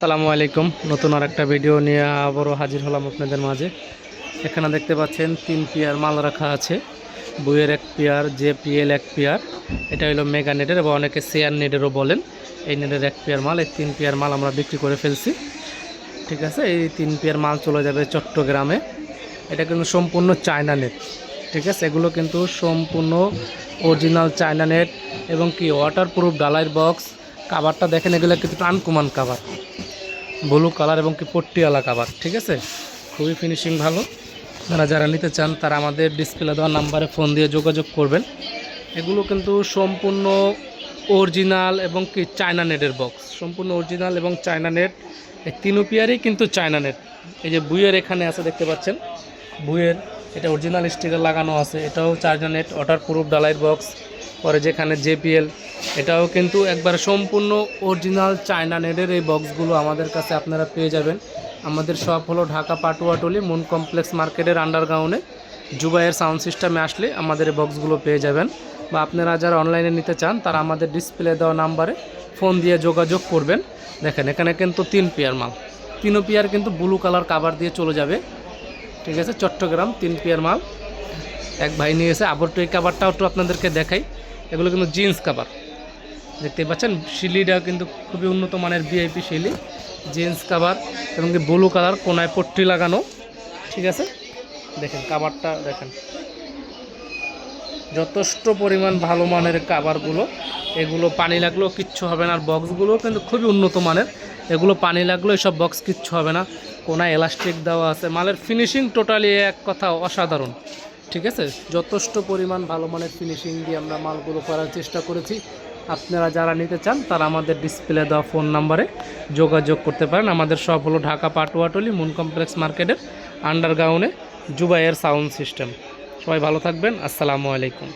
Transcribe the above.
আসসালামু আলাইকুম। নতুন আর একটা ভিডিও নিয়ে আবারও হাজির হলাম আপনাদের মাঝে। এখানে দেখতে পাচ্ছেন তিন পেয়ার মাল রাখা আছে। বইয়ের এক পেয়ার জে পিএল এক পেয়ার। এটা হলো মেগা নেটের বা অনেকে শেয়ার নেটেরও বলেন। এই নেটের এক পেয়ার মাল, এই তিন পেয়ার মাল আমরা বিক্রি করে ফেলছি। ঠিক আছে? এই তিন পেয়ার মাল চলে যাবে চট্টগ্রামে। এটা কিন্তু সম্পূর্ণ চায়না নেট। ঠিক আছে? এগুলো কিন্তু সম্পূর্ণ অরিজিনাল চায়না নেট এবং কি ওয়াটার প্রুফ ডালাইয়ের বক্স কাভারটা দেখেন, এগুলো কিন্তু আনকুমান কাভার ব্লু কালার এবং কি পট্টিওয়ালা কাভার ঠিক আছে? খুবই ফিনিশিং ভালো। যারা যারা নিতে চান, তারা আমাদের ডিসপ্লে দেওয়া নাম্বারে ফোন দিয়ে যোগাযোগ করবেন। এগুলো কিন্তু সম্পূর্ণ অরিজিনাল এবং কি চায়না নেটের বক্স সম্পূর্ণ অরিজিনাল এবং চায়না নেট এই তিনু পেয়ারই কিন্তু চায়না নেট এই যে বুয়ের এখানে আছে, দেখতে পাচ্ছেন? বুয়ের এটা অরিজিনাল স্টিকার লাগানো আছে, এটাও চায়না নেট ওয়াটার প্রুফ ডালাইয়ের বক্স পরে যেখানে জেপিএল এটাও কিন্তু একবার সম্পূর্ণ অরিজিনাল চায়না নেটের এই বক্সগুলো আমাদের কাছে আপনারা পেয়ে যাবেন। আমাদের শপ হলো ঢাকা পাটুয়াটলি, মুন কমপ্লেক্স মার্কেটের আন্ডারগ্রাউন্ডে জুবাইয়ের সাউন্ড সিস্টেমে আসলে আমাদের এই বক্সগুলো পেয়ে যাবেন। বা আপনারা যারা অনলাইনে নিতে চান, তারা আমাদের ডিসপ্লে দেওয়া নাম্বারে ফোন দিয়ে যোগাযোগ করবেন। দেখেন, এখানে কিন্তু তিন পেয়ার মাল। তিনও পেয়ার কিন্তু ব্লু কালার কাভার দিয়ে চলে যাবে। ঠিক আছে, চট্টগ্রাম, তিন পেয়ার মাল। এক ভাই নিয়ে এসে আবার তো এই কাভারটাও একটু আপনাদেরকে দেখাই। এগুলো কিন্তু জিন্স কাভার দেখতে পাচ্ছেন, শিলিটা কিন্তু খুবই উন্নত মানের ভিআইপি শিলি জিন্স কাভার এবং কি ব্লু কালার কোনায় পট্টি লাগানো। ঠিক আছে, দেখেন কাবারটা দেখেন। যথেষ্ট পরিমাণ ভালো মানের কাভারগুলো এগুলো পানি লাগলেও কিচ্ছু হবে না, আর বক্সগুলো কিন্তু খুবই উন্নত মানের। এগুলো পানি লাগলেও এসব বক্স কিচ্ছু হবে না। কোনায় এলাস্টিক দেওয়া আছে। মালের ফিনিশিং টোটালি এক কথা অসাধারণ। ঠিক আছে? যথেষ্ট পরিমাণ ভালো মানের ফিনিশিং দিয়ে আমরা মালগুলো করার চেষ্টা করেছি। আপনারা যারা নিতে চান, তারা আমাদের ডিসপ্লে দেওয়া ফোন নাম্বারে যোগাযোগ করতে পারেন। আমাদের সব হলো ঢাকা পাটুয়াটলি মুন কমপ্লেক্স মার্কেটের আন্ডারগ্রাউন্ডে জুবাইয়ের সাউন্ড সিস্টেম সবাই ভালো থাকবেন। আসসালামু আলাইকুম।